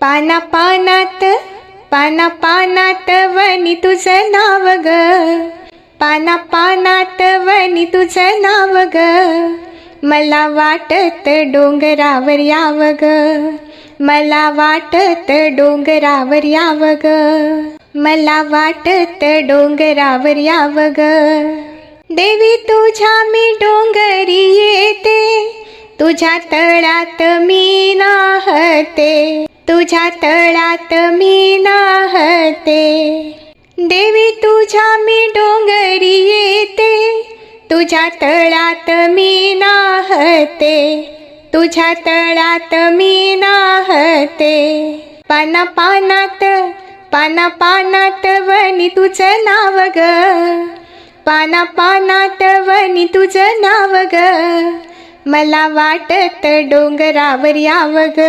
पाना पानात पाना पानात वनी तुझं नाव ग. पाना पानात वनी तुझं नाव ग. मला वाटत डोंगरावर याव ग. मला वाटत डोंगरावर याव ग. मला वाटत डोंगरावर याव ग. देवी तुझ्या मी डोंगरी येते. तुझ्या तळात मी नाहते. तुझ्या तळात मी नाहते. देवी तुझ्या मी डोंगरी येते. तुझ्या तळात मी नाहते. तुझ्या तळात मी नाहते. पाना पानात पाना पानात वनी तुझं नाव ग. पाना पानात वनी तुझं नाव ग. मला वाटत डोंगरावर याव ग.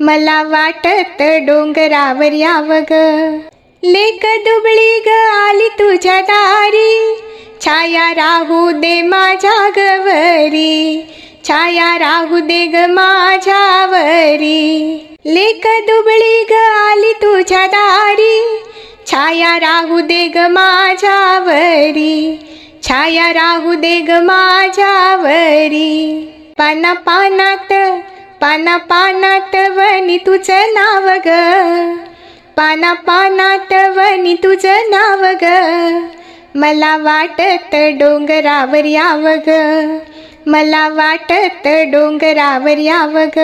मला वाटत डोंगरावर याव ग. लेक दुबळी ग आली तुझ्या दारी. छाया राहू दे माझ्या गवरी. छाया राहू दे ग माझ्यावरी. लेक दुबळी ग आली तुझ्या दारी. छाया राहू दे ग माझ्यावरी. छाया राहू दे ग माझ्यावरी. पाना पानात पाना पानात तुझं नाव ग. पाना पानात तुझं नाव ग. मला वाटत डोंगरावर याव ग. मला वाटत डोंगरावर याव ग.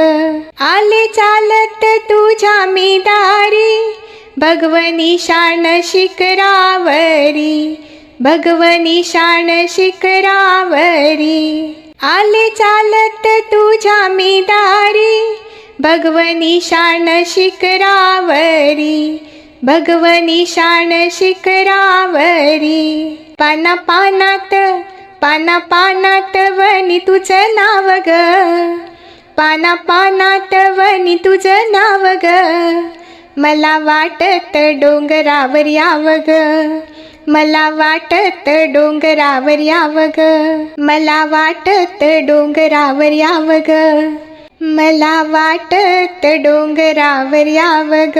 आले चालत तुझ्या मी दारी भगवनी शान शिखरावरी भगवनी शान शिखरावरी. आले चालत तुझ्या मी दारी भगवनी शान शिखरावरी भगवनी शान शिखरावरी. पाना पानात पाना पानात वनी तुझं नाव ग. पाना पानात वनी तुझं नाव ग. मला वाटत डोंगरावर याव ग. मला वाटत डोंगरावर याव ग. मला वाटत डोंगरावर याव ग. मला वाटत डोंगरावर याव ग.